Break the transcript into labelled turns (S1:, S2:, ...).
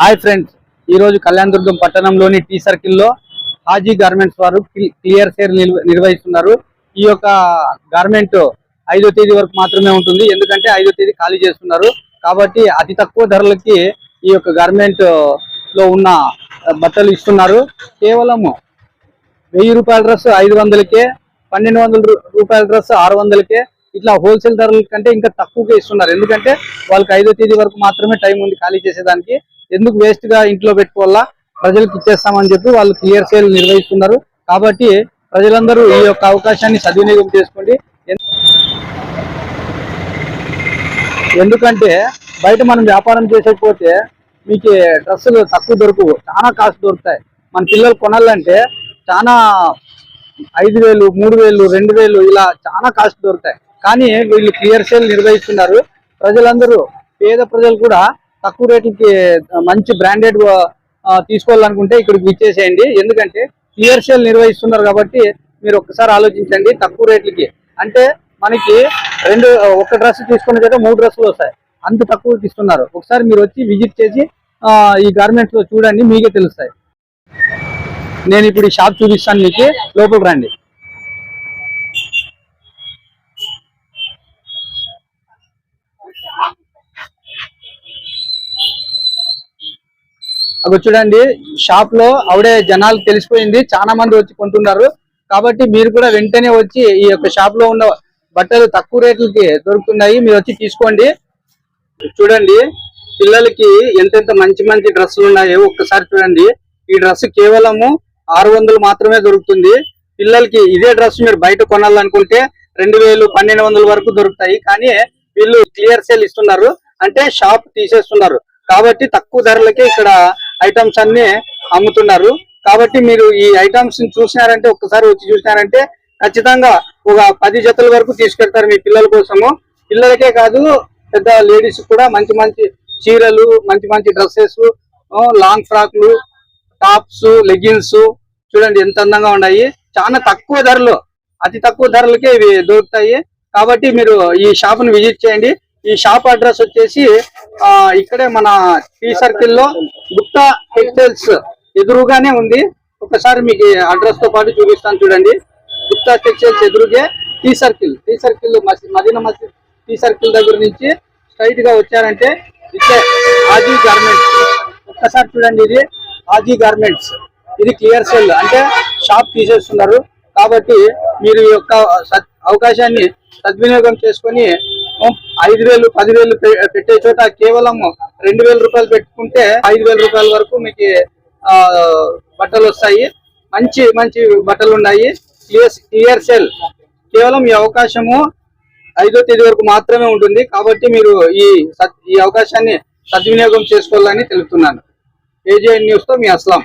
S1: Hi friends ఈ రోజు కళ్యాణదుర్గం పట్టణంలోని టీ సర్కిల్లో హాజీ గార్మెంట్స్ వారు క్లియర్ సేల్ నిర్వహిస్తున్నారు. ఈ యొక్క గార్మెంట్ ఐదో తేదీ వరకు మాత్రమే ఉంటుంది. ఎందుకంటే ఐదో తేదీ ఖాళీ చేస్తున్నారు. కాబట్టి అతి తక్కువ ధరలకి ఈ యొక్క గార్మెంట్లో ఉన్న బట్టలు ఇస్తున్నారు. కేవలము వెయ్యి రూపాయల డ్రెస్ ఐదు వందలకే పన్నెండు వందల రూపాయల డ్రెస్ ఆరు వందలకే ఇట్లా హోల్సేల్ ధరల కంటే ఇంకా తక్కువగా ఇస్తున్నారు. ఎందుకంటే వాళ్ళకి ఐదో తేదీ వరకు మాత్రమే టైం ఉంది ఖాళీ చేసేదానికి. ఎందుకు వేస్ట్గా ఇంట్లో పెట్టుకోవాలా? ప్రజలకు ఇచ్చేస్తామని చెప్పి వాళ్ళు క్లియర్ సేల్ నిర్వహిస్తున్నారు. కాబట్టి ప్రజలందరూ ఈ యొక్క అవకాశాన్ని సద్వినియోగం చేసుకోండి. ఎందుకంటే బయట మనం వ్యాపారం చేసేకపోతే మీకు డ్రెస్సులు తక్కువ దొరకవు. చాలా కాస్ట్ దొరుకుతాయి. మన పిల్లలు కొనాలంటే చాలా ఐదు వేలు మూడు వేలు రెండు వేలు ఇలా చాలా కాస్ట్ దొరుకుతాయి. కానీ వీళ్ళు క్లియర్ సేల్ నిర్వహిస్తున్నారు. ప్రజలందరూ పేద ప్రజలు కూడా తక్కువ రేట్లకి మంచి బ్రాండెడ్ తీసుకోవాలనుకుంటే ఇక్కడికి విచ్చేసేయండి. ఎందుకంటే క్లియర్ సేల్ నిర్వహిస్తున్నారు కాబట్టి మీరు ఒక్కసారి ఆలోచించండి తక్కువ రేట్లకి. అంటే మనకి రెండు ఒక డ్రెస్ తీసుకున్న చోట మూడు డ్రెస్సులు వస్తాయి. అంత తక్కువకి ఇస్తున్నారు. ఒకసారి మీరు వచ్చి విజిట్ చేసి ఈ గార్మెంట్స్లో చూడండి మీకే తెలుస్తాయి. నేను ఇప్పుడు ఈ షాప్ చూపిస్తాను మీకు. లోపల రండి. అవి చూడండి షాప్లో ఆవిడే జనాలు తెలిసిపోయింది చాలా మంది వచ్చి కొంటున్నారు. కాబట్టి మీరు కూడా వెంటనే వచ్చి ఈ యొక్క షాప్లో ఉన్న బట్టలు తక్కువ రేట్లకి దొరుకుతున్నాయి మీరు వచ్చి తీసుకోండి. చూడండి పిల్లలకి ఎంతెంత మంచి మంచి డ్రెస్సులు ఉన్నాయో ఒక్కసారి చూడండి. ఈ డ్రెస్ కేవలము ఆరు వందలు మాత్రమే దొరుకుతుంది. పిల్లలకి ఇదే డ్రెస్ మీరు బయట కొనాలనుకుంటే రెండు వేలు పన్నెండు వందల వరకు దొరుకుతాయి. కానీ వీళ్ళు క్లియర్ సేల్ ఇస్తున్నారు. అంటే షాప్ తీసేస్తున్నారు. కాబట్టి తక్కువ ధరలకే ఇక్కడ ఐటమ్స్ అన్ని అమ్ముతున్నారు. కాబట్టి మీరు ఈ ఐటమ్స్ చూసినారంటే ఒక్కసారి వచ్చి చూసినారంటే ఖచ్చితంగా ఒక పది జతల వరకు తీసుకెళ్తారు మీ పిల్లల కోసము. పిల్లలకే కాదు పెద్ద లేడీస్ కూడా మంచి మంచి చీరలు మంచి మంచి డ్రెస్సెస్ లాంగ్ ఫ్రాక్లు టాప్స్ లెగిన్స్ చూడండి ఎంత అందంగా ఉన్నాయి. చాలా తక్కువ ధరలు అతి తక్కువ ధరలకే ఇవి దొరుకుతాయి. కాబట్టి మీరు ఈ షాప్ను విజిట్ చేయండి. ఈ షాప్ అడ్రస్ వచ్చేసి ఆ ఇక్కడే మన టీ సర్కిల్లో గుప్తా టెక్స్టైల్స్ ఎదురుగానే ఉంది. ఒకసారి మీకు అడ్రస్తో పాటు చూపిస్తాను చూడండి. Gupta textiles ఎదురుగే T circle. T circle Madina మసీద్ టీ సర్కిల్ దగ్గర నుంచి స్ట్రైట్గా వచ్చారంటే ఇచ్చే ఆజీ గార్మెంట్స్. ఒక్కసారి చూడండి ఇది ఆజీ గార్మెంట్స్. ఇది క్లియర్ సెల్. అంటే షాప్ తీసేస్తున్నారు. కాబట్టి మీరు ఈ యొక్క సద్- అవకాశాన్ని సద్వినియోగం చేసుకొని ఐదు వేలు పదివేలు పెట్టే చోట కేవలం రెండు వేల రూపాయలు పెట్టుకుంటే ఐదు వేల రూపాయల వరకు మీకు ఆ, బట్టలు వస్తాయి. మంచి మంచి బట్టలు ఉన్నాయి. క్లియర్ క్లియర్ కేవలం ఈ అవకాశము ఐదో తేదీ వరకు మాత్రమే ఉంటుంది. కాబట్టి మీరు ఈ ఈ అవకాశాన్ని సద్వినియోగం చేసుకోవాలని తెలుపుతున్నాను. ఏజీఐ న్యూస్తో మీ అస్లాం.